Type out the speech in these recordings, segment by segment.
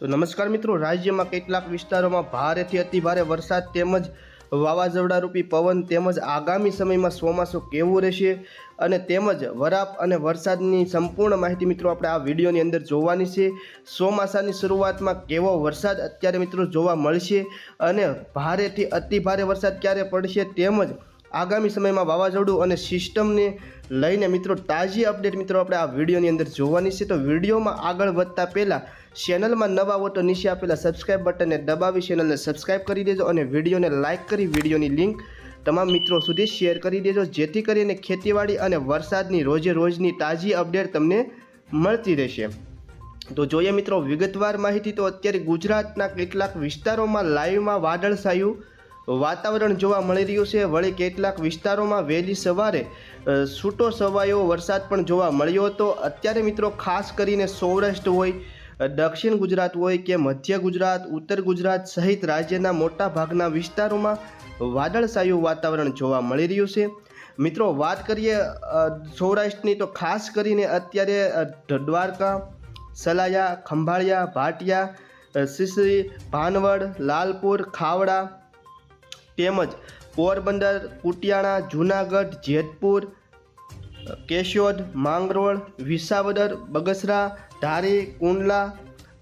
તો નમસ્કાર મિત્રો, રાજ્યમાં કેટલાક વિસ્તારોમાં ભારેથી અતિભારે વરસાદ તેમજ વાવાઝોડારૂપી પવન તેમજ આગામી સમયમાં ચોમાસું કેવું રહેશે અને તેમજ વરાપ અને વરસાદની સંપૂર્ણ માહિતી મિત્રો આપણે આ વિડીયોની અંદર જોવાની છે. ચોમાસાની શરૂઆતમાં કેવો વરસાદ અત્યારે મિત્રો જોવા મળશે અને ભારેથી અતિભારે વરસાદ ક્યારે પડશે તેમજ આગામી સમયમાં વાવાઝોડું અને સિસ્ટમને લઈને મિત્રો તાજી અપડેટ મિત્રો આપણે આ વિડીયોની અંદર જોવાની છે. તો વિડીયોમાં આગળ વધતા પહેલાં ચેનલમાં નવા હો તો નીચે આપેલા સબસ્ક્રાઇબ બટનને દબાવી ચેનલને સબસ્ક્રાઇબ કરી દેજો અને વિડીયોને લાઇક કરી વિડીયોની લિંક તમામ મિત્રો સુધી શેર કરી દેજો. જેથી કરીને ખેતીવાડી અને વરસાદની રોજે રોજની તાજી અપડેટ તમને મળતી રહેશે. તો જોઈએ મિત્રો વિગતવાર માહિતી. તો અત્યારે ગુજરાતના કેટલાક વિસ્તારોમાં લાઈવમાં વાદળછાયું વાતાવરણ જોવા મળી રહ્યું છે. વળી કેટલાક વિસ્તારોમાં વહેલી સવારે છૂટો છવાયો વરસાદ પણ જોવા મળ્યો હતો. અત્યારે મિત્રો ખાસ કરીને સૌરાષ્ટ્ર હોય દક્ષિણ ગુજરાત હોય કે મધ્ય ગુજરાત, ઉત્તર ગુજરાત સહિત રાજ્યના મોટા ભાગના વિસ્તારોમાં વાદળછાયું વાતાવરણ જોવા મળી રહ્યું છે. મિત્રો વાત કરીએ સૌરાષ્ટ્રની તો ખાસ કરીને અત્યારે દ્વારકા, સલાયા, ખંભાળિયા, ભાટિયા સિસરી, ભાનવડ, લાલપુર, ખાવડા તેમજ પોરબંદર કુટિયાણા જૂનાગઢ, જેતપુર, કેશોદ, માંગરોળ, વિસાવદર, બગસરા, ધારી, કુંડલા,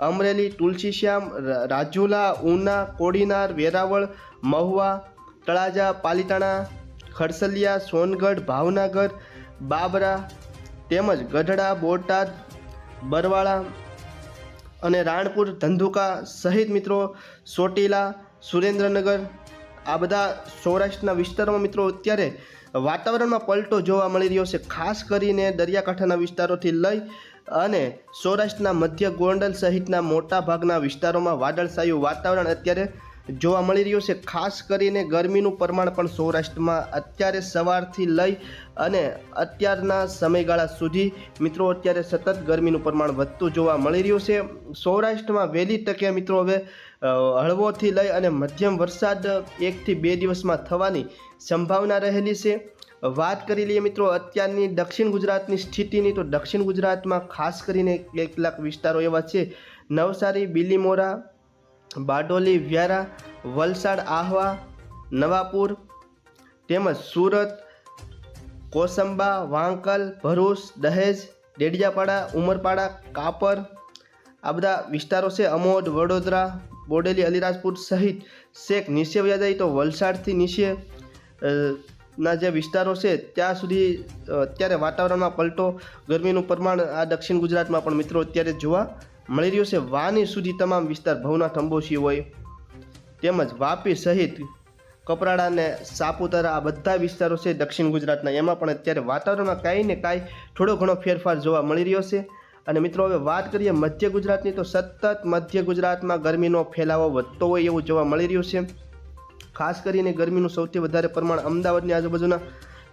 અમરેલી તુલસીશ્યામ રાજુલા, ઉના, કોડીનાર, વેરાવળ, મહુવા, તળાજા, પાલીતાણા, ખરસલિયા, સોનગઢ, ભાવનગર, બાબરા તેમજ ગઢડા, બોટાદ, બરવાળા અને રાણપુર, ધંધુકા સહિત મિત્રો સોટીલા, સુરેન્દ્રનગર આ બધા સૌરાષ્ટ્રના વિસ્તારોમાં મિત્રો અત્યારે વાતાવરણમાં પલટો જોવા મળી રહ્યો છે, ખાસ કરીને દરિયાકાંઠાના વિસ્તારોથી લઈ અને સૌરાષ્ટ્રના મધ્ય ગોંડલ સહિતના મોટા ભાગના વિસ્તારોમાં વાદળછાયું વાતાવરણ અત્યારે જોવા મળી રહ્યું છે. ખાસ કરીને ગરમીનું પ્રમાણ પણ સૌરાષ્ટ્રમાં અત્યારે સવારથી લઈ અને અત્યારના સમયગાળા સુધી મિત્રો અત્યારે સતત ગરમીનું પ્રમાણ વધતું જોવા મળી રહ્યું છે. સૌરાષ્ટ્રમાં વહેલી તકે મિત્રો હવે હળવોથી લઈ અને મધ્યમ વરસાદ એકથી બે દિવસમાં થવાની સંભાવના રહેલી છે. વાત કરી લઈએ મિત્રો અત્યારની દક્ષિણ ગુજરાતની સ્થિતિની, તો દક્ષિણ ગુજરાતમાં ખાસ કરીને કેટલાક વિસ્તારો એવા છે. નવસારી, બિલીમોરા, બારડોલી, વ્યારા, વલસાડ, આહવા, નવાપુર તેમજ સુરત, કોસંબા, વાંકલ, ભરૂચ, દહેજ, ડેડિયાપાડા, ઉમરપાડા, કાપર આ બધા વિસ્તારો છે. અમોદ, વડોદરા બોડેલી અલીરાજપુર સહિત શેખ નીચે વ્યા જાય તો વલસાડથી નીચે ના જે વિસ્તારો છે, ત્યાં સુધી અત્યારે વાતાવરણમાં પલટો, ગરમીનું પ્રમાણ આ દક્ષિણ ગુજરાતમાં પણ મિત્રો અત્યારે જોવા મળી રહ્યું છે. વાની સુધી તમામ વિસ્તાર ભવના અંબોશી હોય. તેમજ વાપી સહિત કપરાડા અને સાપુતારા આ બધા વિસ્તારો છે દક્ષિણ ગુજરાતના. એમાં પણ અત્યારે વાતાવરણમાં કાંઈ ને કાંઈ થોડો ઘણો ફેરફાર જોવા મળી રહ્યો છે. અને મિત્રો, હવે વાત કરીએ મધ્ય ગુજરાતની, તો સતત મધ્ય ગુજરાતમાં ગરમીનો ફેલાવો વધતો હોય એવું જોવા મળી રહ્યું છે. ખાસ કરીને ગરમીનું સૌથી વધારે પ્રમાણ અમદાવાદની આજુબાજુના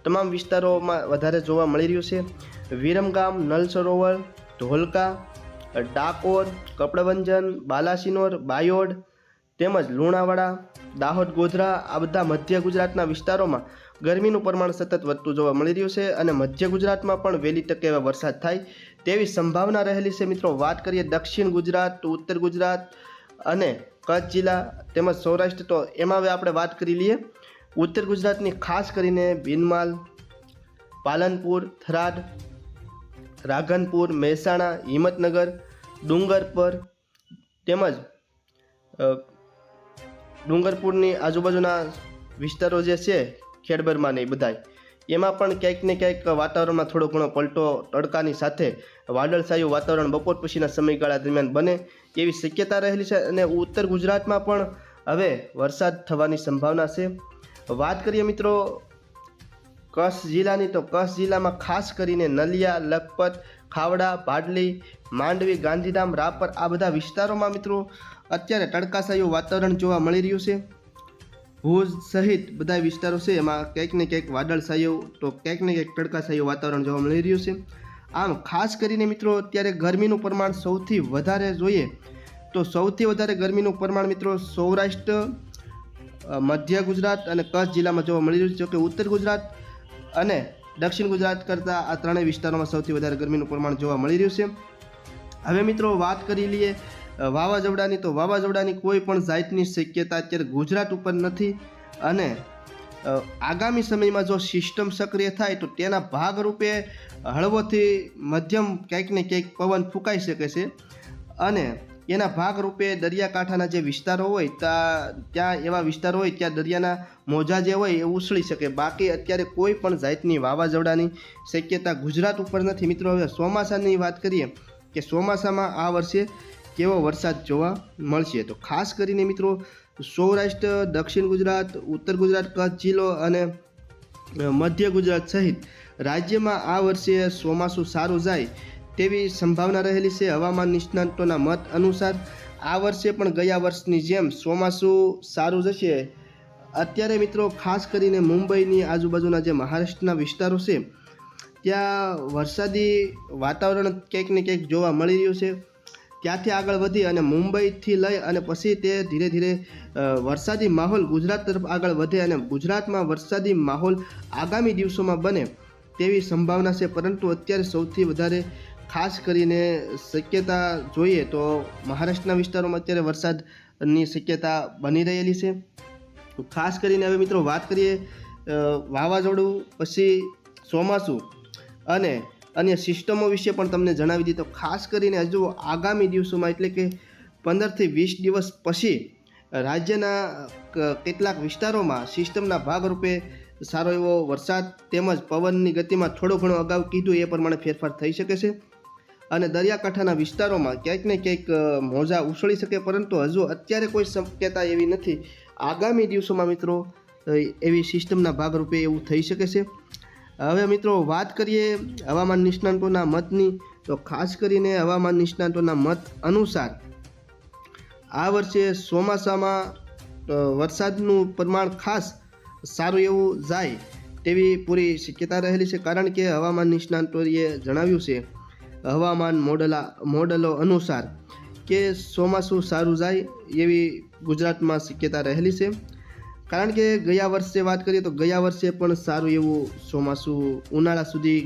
તમામ વિસ્તારોમાં વધારે જોવા મળી રહ્યું છે. વિરમગામ નલ સરોવર ધોલકા, ડાકોર, કપડવંજન, બાલાસિનોર, બાયોડ તેમજ લુણાવાડા, દાહોદ, ગોધરા આ બધા મધ્ય ગુજરાતના વિસ્તારોમાં ગરમીનું પ્રમાણ સતત વધતું જોવા મળી રહ્યું છે અને મધ્ય ગુજરાતમાં પણ વહેલી તકે એવા વરસાદ થાય તેવી સંભાવના રહેલી છે મિત્રો. વાત કરીએ દક્ષિણ ગુજરાત ઉત્તર ગુજરાત અને કચ્છ જિલ્લા તેમજ સૌરાષ્ટ્ર તો એમાં હવે આપણે વાત કરી લઈએ. ઉત્તર ગુજરાતની ખાસ કરીને બિનમાલ પાલનપુર, થરાદ, રાધનપુર, મહેસાણા, હિંમતનગર, ડુંગરપર તેમજ ડુંગરપુરની આજુબાજુના વિસ્તારો જે છે ખેડબરમાં નહીં બધાય. એમાં પણ ક્યાંક ને ક્યાંક વાતાવરણમાં થોડો ઘણો પલટો તડકાની સાથે વાદળછાયું વાતાવરણ બપોર પછીના સમયગાળા દરમિયાન બને એવી શક્યતા રહેલી છે અને ઉત્તર ગુજરાતમાં પણ હવે વરસાદ થવાની સંભાવના છે. વાત કરીએ મિત્રો કચ્છ જિલ્લાની તો કચ્છ જિલ્લામાં ખાસ કરીને નલિયા, લખપત, ખાવડા ભાડલી માંડવી, ગાંધીધામ, રાપર આ બધા વિસ્તારોમાં મિત્રો અત્યારે તડકાશાયું વાતાવરણ જોવા મળી રહ્યું છે. ભુજ સહિત બધા વિસ્તારો છે, એમાં ક્યાંક ને ક્યાંક વાદળછાયું તો ક્યાંક ને ક્યાંક તડકાશાયું વાતાવરણ જોવા મળી રહ્યું છે. આમ, ખાસ કરીને મિત્રો, અત્યારે ગરમીનું પ્રમાણ સૌથી વધારે જોઈએ તો સૌથી વધારે ગરમીનું પ્રમાણ મિત્રો સૌરાષ્ટ્ર મધ્ય ગુજરાત અને કચ્છ જિલ્લામાં જોવા મળી રહ્યું છે, જોકે ઉત્તર ગુજરાત અને દક્ષિણ ગુજરાત કરતાં આ ત્રણેય વિસ્તારોમાં સૌથી વધારે ગરમીનું પ્રમાણ જોવા મળી રહ્યું છે. હવે મિત્રો વાત કરી લઈએ વાવાઝોડાની તો વાવાઝોડાની કોઈ પણ જાતની શક્યતા અત્યારે ગુજરાત ઉપર નથી. અને આગામી સમયમાં જો સિસ્ટમ સક્રિય થાય તો તેના ભાગરૂપે હળવોથી મધ્યમ ક્યાંક ને ક્યાંક પવન ફૂંકાઈ શકે છે. અને એના ભાગરૂપે દરિયાકાંઠાના જે વિસ્તારો હોય ત્યાં ત્યાં એવા વિસ્તારો હોય ત્યાં દરિયાના મોજા જે હોય એ ઉછળી શકે. બાકી અત્યારે કોઈ પણ જાતની વાવાઝોડાની શક્યતા ગુજરાત ઉપર નથી. મિત્રો, હવે ચોમાસાની વાત કરીએ કે ચોમાસામાં આ વર્ષે કેવો વરસાદ જોવા મળશે? તો ખાસ કરીને મિત્રો, સૌરાષ્ટ્ર, દક્ષિણ ગુજરાત, ઉત્તર ગુજરાત, કચ્છ જિલ્લો અને મધ્ય ગુજરાત સહિત રાજ્યમાં આ વર્ષે ચોમાસું સારું જાય તેવી સંભાવના રહેલી છે. હવામાન નિષ્ણાંતોના મત અનુસાર આ વર્ષે પણ ગયા વર્ષની જેમ ચોમાસું સારું જશે. અત્યારે મિત્રો, ખાસ કરીને મુંબઈની આજુબાજુના જે મહારાષ્ટ્રના વિસ્તારો છે, ત્યાં વરસાદી વાતાવરણ ક્યાંક ને ક્યાંક જોવા મળી રહ્યું છે. ત્યાંથી આગળ વધી અને મુંબઈથી લઈ અને પછી તે ધીરે ધીરે વરસાદી માહોલ ગુજરાત તરફ આગળ વધે અને ગુજરાતમાં વરસાદી માહોલ આગામી દિવસોમાં બને તેવી સંભાવના છે. પરંતુ અત્યારે સૌથી વધારે ખાસ કરીને શક્યતા જોઈએ તો મહારાષ્ટ્રના વિસ્તારોમાં અત્યારે વરસાદની શક્યતા બની રહેલી છે. ખાસ કરીને હવે મિત્રો વાત કરીએ વાવાઝોડું, પછી ચોમાસું અને અન્ય સિસ્ટમો વિશે પણ તમને જણાવી દીધો. ખાસ કરીને હજુ આગામી દિવસોમાં એટલે કે પંદરથી વીસ દિવસ પછી રાજ્યના કેટલાક વિસ્તારોમાં સિસ્ટમના ભાગરૂપે સારો એવો વરસાદ તેમજ પવનની ગતિમાં થોડો ઘણો અગાઉ કીધું, એ પ્રમાણે ફેરફાર થઈ શકે છે. અને દરિયાકાંઠાના વિસ્તારોમાં ક્યાંક ને ક્યાંક મોજા ઉછળી શકે, પરંતુ હજુ અત્યારે કોઈ શક્યતા એવી નથી. આગામી દિવસોમાં મિત્રો એવી સિસ્ટમના ભાગરૂપે એવું થઈ શકે છે. હવે મિત્રો વાત કરીએ હવામાન નિષ્ણાંતોના મતની, તો ખાસ કરીને હવામાન નિષ્ણાંતોના મત અનુસાર આ વર્ષે ચોમાસામાં વરસાદનું પ્રમાણ ખાસ સારું એવું જાય તેવી પૂરી શક્યતા રહેલી છે. કારણ કે હવામાન નિષ્ણાંતોએ જણાવ્યું છે, હવામાન મોડલા, મોડલો અનુસાર કે ચોમાસું સારું જાય એવી ગુજરાતમાં શક્યતા રહેલી છે. કારણ કે ગયા વર્ષે વાત કરીએ તો ગયા વર્ષે પણ સારું એવું ચોમાસું ઉનાળા સુધી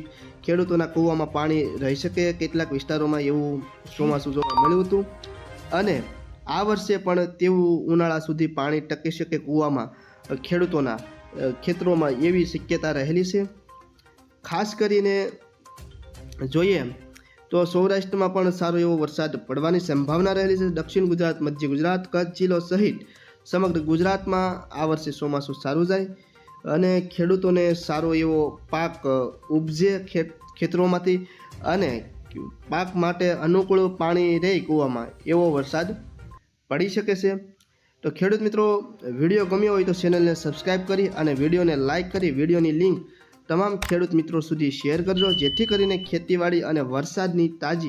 ખેડૂતોના કૂવામાં પાણી રહી શકે કેટલાક વિસ્તારોમાં એવું ચોમાસું જોવા મળ્યું હતું. અને આ વર્ષે પણ તેવું ઉનાળા સુધી પાણી ટકી શકે કૂવામાં ખેડૂતોના ખેતરોમાં એવી શક્યતા રહેલી છે. ખાસ કરીને જોઈએ તો સૌરાષ્ટ્રમાં પણ સારો એવો વરસાદ પડવાની સંભાવના રહેલી છે. દક્ષિણ ગુજરાત, મધ્ય ગુજરાત, કચ્છ જિલ્લો સહિત સમગ્ર ગુજરાતમાં આ વર્ષે ચોમાસું સારું જાય અને ખેડૂતોને સારો એવો પાક ઉપજે ખેત, ખેતરોમાંથી અને પાક માટે અનુકૂળ પાણી રહે કૂવામાં, એવો વરસાદ પડી શકે છે. તો ખેડૂત મિત્રો, વીડિયો ગમ્યો હોય તો ચેનલને સબસ્ક્રાઈબ કરી અને વિડીયોને લાઇક કરી વિડીયોની લિંક તમામ ખેડૂત મિત્રો સુધી શેર કરજો, જેથી કરીને ખેતીવાડી અને વરસાદની તાજી